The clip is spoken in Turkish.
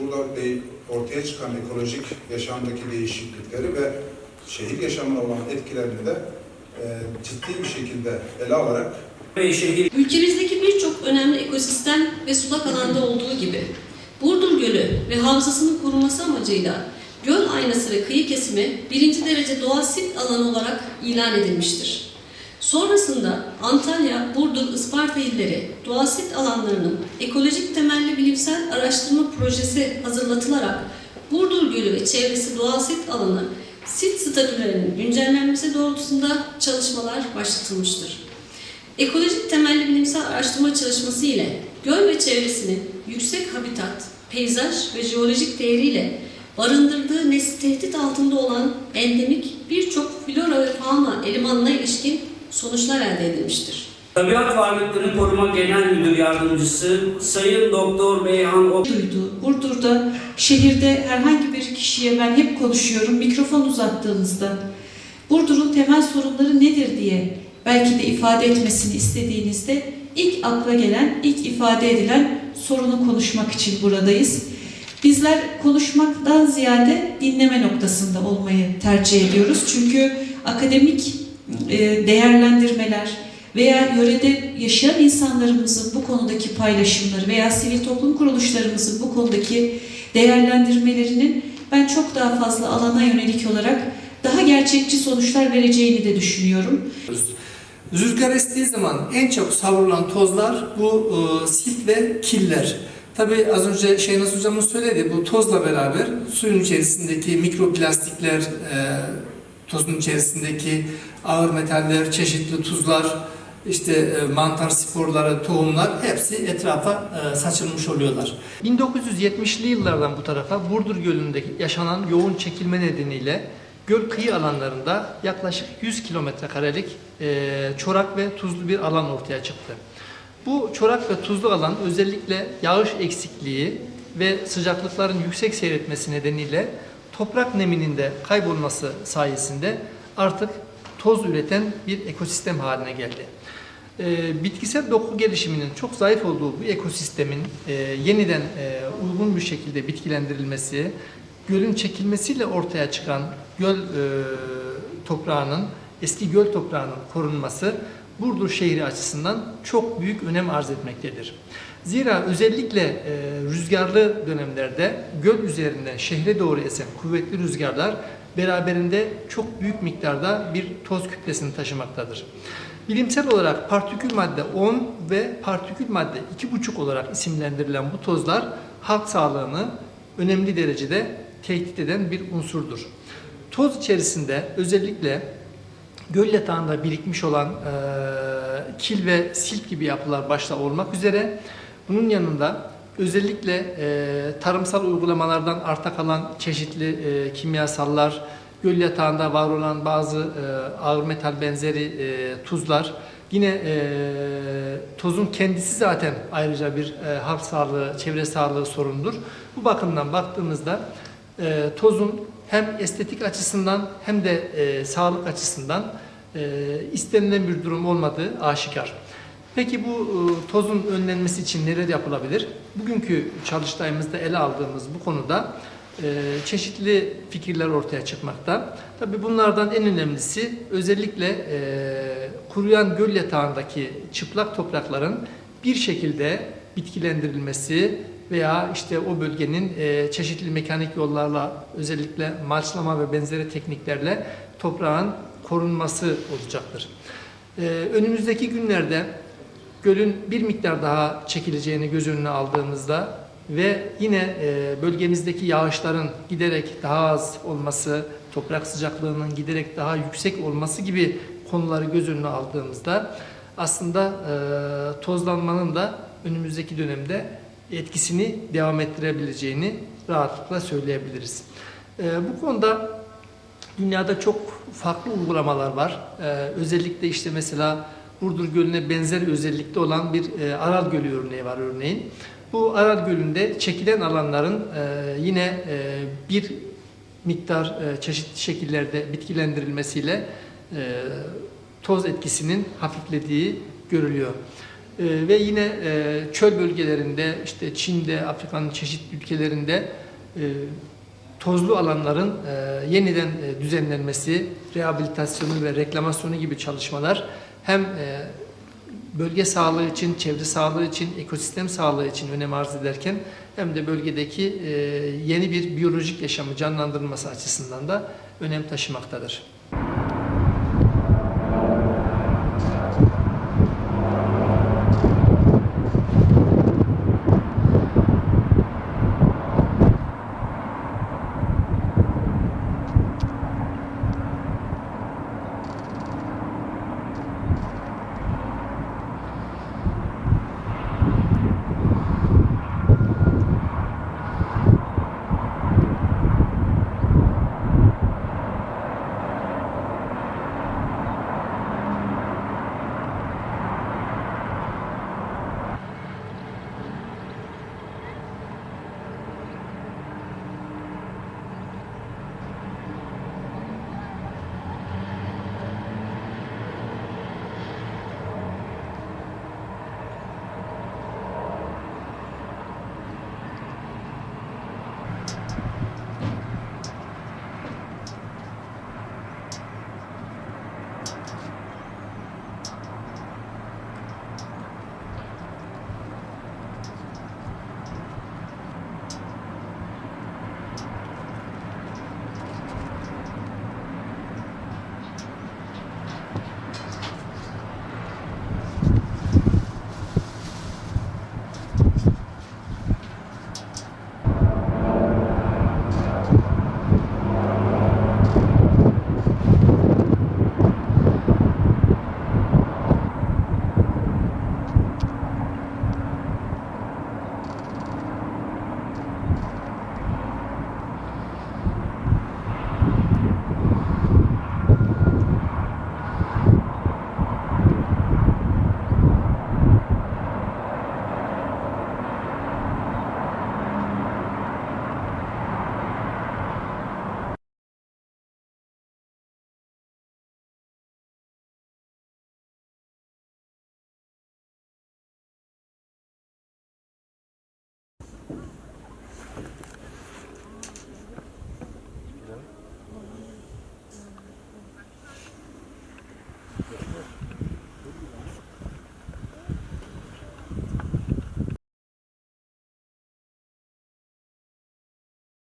burada de- ortaya çıkan ekolojik yaşamdaki değişiklikleri ve şehir yaşamına olan etkilerini de e, ciddi bir şekilde ele alarak Ülkemizdeki birçok önemli ekosistem ve sulak alanda olduğu gibi Burdur Gölü ve havzasının korunması amacıyla göl aynası ve kıyı kesimi birinci derece doğal sit alanı olarak ilan edilmiştir. Sonrasında Antalya, Burdur, Isparta illeri doğal sit alanlarının ekolojik temelli bilimsel araştırma projesi hazırlatılarak Burdur Gölü ve çevresi doğal sit alanı sit statülerinin güncellenmesi doğrultusunda çalışmalar başlatılmıştır. Ekolojik temelli bilimsel araştırma çalışması ile göl ve çevresinin yüksek habitat, peyzaj ve jeolojik değeriyle barındırdığı nesli tehdit altında olan endemik birçok flora ve fauna elemanına ilişkin sonuçlar elde edilmiştir. Tabiat Varlıkları Koruma Genel Müdür Yardımcısı Sayın Doktor Beyhan Ok. Burdur'da şehirde herhangi bir kişiye ben hep konuşuyorum mikrofon uzattığınızda Burdur'un temel sorunları nedir diye belki de ifade etmesini istediğinizde ilk akla gelen, ilk ifade edilen sorunu konuşmak için buradayız. Bizler konuşmaktan ziyade dinleme noktasında olmayı tercih ediyoruz. Çünkü akademik e, değerlendirmeler veya yörede yaşayan insanlarımızın bu konudaki paylaşımları veya sivil toplum kuruluşlarımızın bu konudaki değerlendirmelerinin ben çok daha fazla alana yönelik olarak daha gerçekçi sonuçlar vereceğini de düşünüyorum. Rüzgar estiği zaman en çok savrulan tozlar bu e, silt ve killer. Tabi az önce Şeynaz hocamın söyledi bu tozla beraber suyun içerisindeki mikroplastikler, e, tozun içerisindeki ağır metaller, çeşitli tuzlar, işte e, mantar sporları, tohumlar hepsi etrafa e, saçılmış oluyorlar. 1970'li yıllardan bu tarafa Burdur Gölü'nde yaşanan yoğun çekilme nedeniyle göl kıyı alanlarında yaklaşık 100 kilometre karelik e, çorak ve tuzlu bir alan ortaya çıktı. Bu çorak ve tuzlu alan özellikle yağış eksikliği ve sıcaklıkların yüksek seyretmesi nedeniyle toprak neminin de kaybolması sayesinde artık toz üreten bir ekosistem haline geldi. E, bitkisel doku gelişiminin çok zayıf olduğu bu ekosistemin e, yeniden e, uygun bir şekilde bitkilendirilmesi, gölün çekilmesiyle ortaya çıkan göl e, toprağının, eski göl toprağının korunması Burdur şehri açısından çok büyük önem arz etmektedir. Zira özellikle e, rüzgarlı dönemlerde göl üzerinden şehre doğru esen kuvvetli rüzgarlar beraberinde çok büyük miktarda bir toz kütlesini taşımaktadır. Bilimsel olarak partikül madde 10 ve partikül madde 2,5 olarak isimlendirilen bu tozlar halk sağlığını önemli derecede tehdit eden bir unsurdur. Toz içerisinde özellikle göl yatağında birikmiş olan e, kil ve silt gibi yapılar başta olmak üzere bunun yanında özellikle e, tarımsal uygulamalardan arta kalan çeşitli e, kimyasallar, göl yatağında var olan bazı e, ağır metal benzeri e, tuzlar, yine e, tozun kendisi zaten ayrıca bir e, halk sağlığı, çevre sağlığı sorundur. Bu bakımdan baktığımızda e, tozun hem estetik açısından hem de e, sağlık açısından e, istenilen bir durum olmadığı aşikar. Peki bu e, tozun önlenmesi için neler yapılabilir? Bugünkü çalıştayımızda ele aldığımız bu konuda e, çeşitli fikirler ortaya çıkmakta. Tabii bunlardan en önemlisi özellikle e, kuruyan göl yatağındaki çıplak toprakların bir şekilde bitkilendirilmesi veya işte o bölgenin e, çeşitli mekanik yollarla özellikle malçlama ve benzeri tekniklerle toprağın korunması olacaktır. E, önümüzdeki günlerde gölün bir miktar daha çekileceğini göz önüne aldığımızda ve yine e, bölgemizdeki yağışların giderek daha az olması, toprak sıcaklığının giderek daha yüksek olması gibi konuları göz önüne aldığımızda aslında tozlanmanın da önümüzdeki dönemde etkisini devam ettirebileceğini rahatlıkla söyleyebiliriz. E, bu konuda dünyada çok farklı uygulamalar var. E, özellikle işte mesela Burdur Gölü'ne benzer özellikte olan bir e, Aral Gölü örneği var örneğin. Bu Aral Gölü'nde çekilen alanların e, yine e, bir miktar e, çeşitli şekillerde bitkilendirilmesiyle e, toz etkisinin hafiflediği görülüyor. Ve yine e, çöl bölgelerinde, işte Çin'de, Afrika'nın çeşitli ülkelerinde e, tozlu alanların e, yeniden düzenlenmesi, rehabilitasyonu ve reklamasyonu gibi çalışmalar hem bölge sağlığı için, çevre sağlığı için, ekosistem sağlığı için önem arz ederken hem de bölgedeki yeni bir biyolojik yaşamı canlandırılması açısından da önem taşımaktadır.